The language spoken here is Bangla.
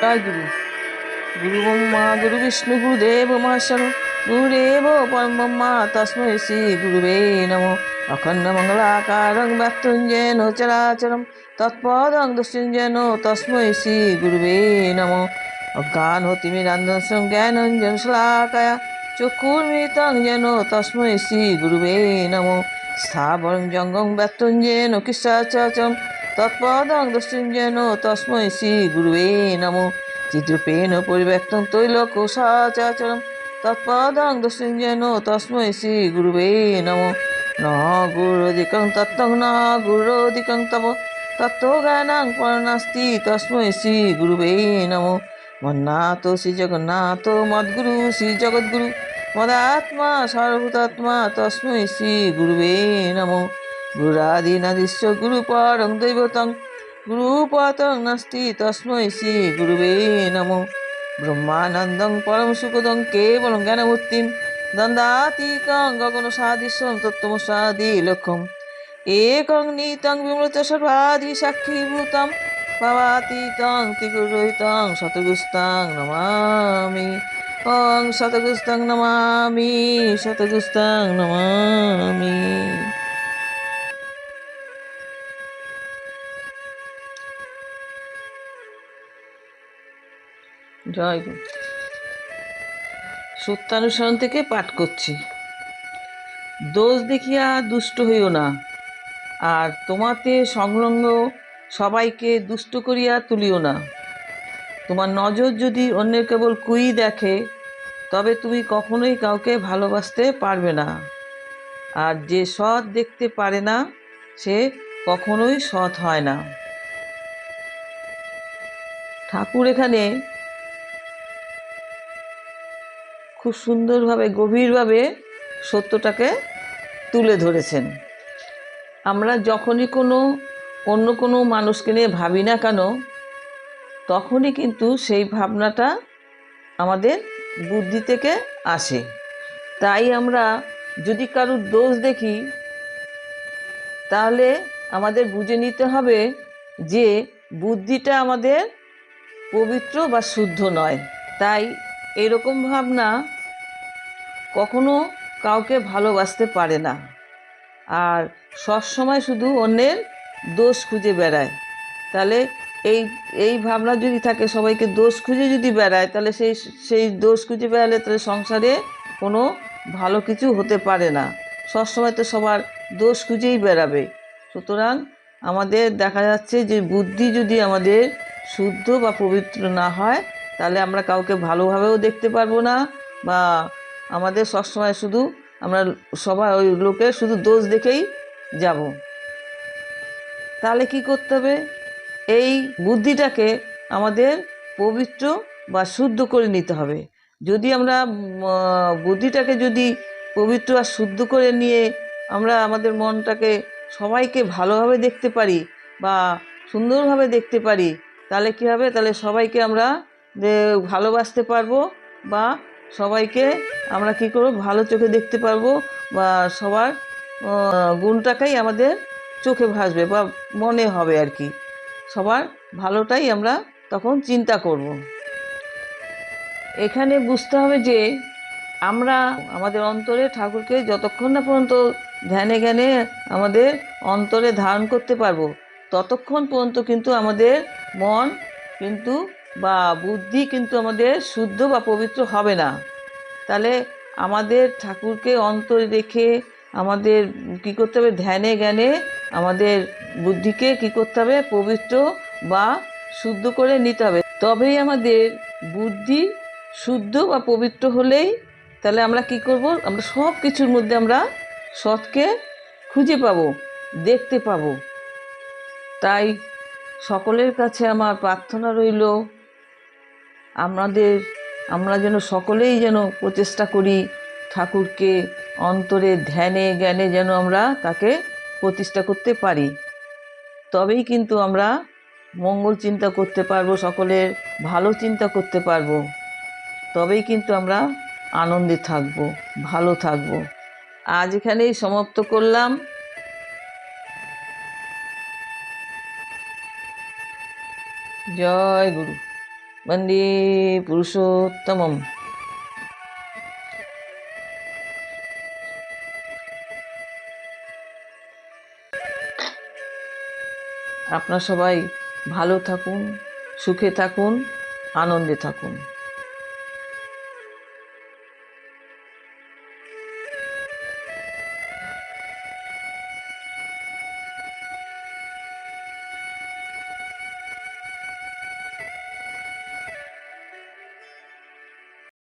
জয় গুরু। গুরু ব্রহ্মা গুরু বিষ্ণু, গুরুদেব মহেশ্বর গুরুদেব পরব্রহ্মা তস্মৈ শ্রী গুরুবে নম। অখণ্ড মঙ্গলাকারং ব্যক্তুঞ্জেন চরাচরম, তৎপদং দস্যুঞ্জেন তস্মৈ শ্রী গুরুবে নম। অজ্ঞান হতিমিরান্ধন জ্ঞানঞ্জন শ্লাকায়া চক্ষুর্মিতং যেন তস্মৈ শ্রী গুরুবে নম। স্থাবরং জঙ্গম ব্যক্তুঞ্জেন কৃষ্ণাচরম তৎপদং দস্যুঞ্জেন তস্মৈ শ্রী গুরুবে নম। চিত্রপেন পরিব্যক্তং তৈলক সচরাচরম তৎপদং দস্যুঞ্জেন তস্মৈ শ্রী গুরুবে নম। ন গুরোদিকং তত্ত্বং, ন গুরোদিকং তব তত্ত্বজ্ঞানাং পরনাস্তি তস্মৈ শ্রী গুরুবে নম। মন্নাথ শ্রী জগন্নাথ মদ্গুরু শ্রী জগদ্গুরু। মদাত্মা সর্বভূতাত্মা তস্মৈ শ্রী গুরুবে নম। গুরাদিনাদিশ্য গুরু পরং দৈবতং গুরুপতং নাস্তি তস্মৈ শ্রী গুরুবে নম ব্রহ্মানন্দং পরম সুখদং কেবলং জ্ঞানমূর্তিম দন্দাতিকং গগন সাদিশ্যং তত্ত্বমসাদি লক্ষ্যম একং নিতং বিমৃত সর্বাদি সাক্ষীভূতম ভবাতীতং ত্রিগুরহিতং শতগুস্তাং নমামি ওং শতগুস্তাং নমামি শতগুস্তাং নমামি জয় গুরু সত্যানুসরণ থেকে পাঠ করছি। দোষ দেখিয়া দুষ্ট হইও না, আর তোমাতে সংলগ্ন সবাইকে দুষ্ট করিয়া তুলিও না। তোমার নজর যদি অন্যের কেবল কুই দেখে, তবে তুমি কখনোই কাউকে ভালোবাসতে পারবে না। আর যে সৎ দেখতে পারে না, সে কখনোই সৎ হয় না। ঠাকুর এখানে খুব সুন্দরভাবে, গভীরভাবে সত্যটাকে তুলে ধরেছেন। আমরা যখনই কোনো, অন্য কোনো মানুষকে নিয়ে ভাবি না কেন, তখনই কিন্তু সেই ভাবনাটা আমাদের বুদ্ধি থেকে আসে। তাই আমরা যদি কারুর দোষ দেখি, তাহলে আমাদের বুঝে নিতে হবে যে বুদ্ধিটা আমাদের পবিত্র বা শুদ্ধ নয়। তাই এরকম ভাবনা কখনো কাউকে ভালোবাসতে পারে না। আর সবসময় শুধু অন্যের দোষ খুঁজে বেড়ায়। তাহলে এই এই ভাবনা যদি থাকে, সবাইকে দোষ খুঁজে যদি বেড়ায়, তাহলে সেই সেই দোষ খুঁজে বেড়ালে তাহলে সংসারে কোনো ভালো কিছু হতে পারে না। সবসময় তো সবার দোষ খুঁজেই বেড়াবে। সুতরাং আমাদের দেখা যাচ্ছে যে বুদ্ধি যদি আমাদের শুদ্ধ বা পবিত্র না হয় তাহলে আমরা কাউকে ভালোভাবেও দেখতে পারব না, বা আমাদের সবসময় শুধু আমরা সবাই ওই লোকের শুধু দোষ দেখেই যাব। তাহলে কি করতে হবে? এই বুদ্ধিটাকে আমাদের পবিত্র বা শুদ্ধ করে নিতে হবে। যদি আমরা বুদ্ধিটাকে যদি পবিত্র আর শুদ্ধ করে নিয়ে আমরা আমাদের মনটাকে সবাইকে ভালোভাবে দেখতে পারি বা সুন্দরভাবে দেখতে পারি, তাহলে কী হবে? তাহলে সবাইকে আমরা ভালোবাসতে পারব বা সবাইকে আমরা কী করব, ভালো চোখে দেখতে পারব বা সবার গুণটাকেই আমাদের চোখে ভাসবে বা মনে হবে আর কি। সবার ভালোটাই আমরা তখন চিন্তা করব। এখানে বুঝতে হবে যে আমরা আমাদের অন্তরে ঠাকুরকে যতক্ষণ না পর্যন্ত ধ্যানে জ্ঞানে আমাদের অন্তরে ধারণ করতে পারব, ততক্ষণ পর্যন্ত কিন্তু আমাদের মন কিন্তু বা বুদ্ধি কিন্তু আমাদের শুদ্ধ বা পবিত্র হবে না। তাহলে আমাদের ঠাকুরকে অন্তরে রেখে আমাদের কী করতে হবে? ধ্যানে জ্ঞানে আমাদের বুদ্ধিকে কী করতে হবে? পবিত্র বা শুদ্ধ করে নিতে হবে। তবেই আমাদের বুদ্ধি শুদ্ধ বা পবিত্র হলেই তাহলে আমরা কি করব? আমরা সব কিছুর মধ্যে আমরা সৎকে খুঁজে পাবো, দেখতে পাবো। তাই সকলের কাছে আমার প্রার্থনা রইল। আমাদের, আমরা যেন সকলেই যেন প্রচেষ্টা করি ঠাকুরকে অন্তরে ধ্যানে জ্ঞানে যেন আমরা তাকে প্রতিষ্ঠা করতে পারি। তবেই কিন্তু আমরা মঙ্গল চিন্তা করতে পারব, সকলের ভালো চিন্তা করতে পারব। তবেই কিন্তু আমরা আনন্দে থাকব, ভালো থাকব। আজ এখানেই সমাপ্ত করলাম। জয় গুরু। বন্দে পুরুষোত্তমম। আপনার সবাই ভালো থাকুন সুখে থাকুন আনন্দে থাকুন।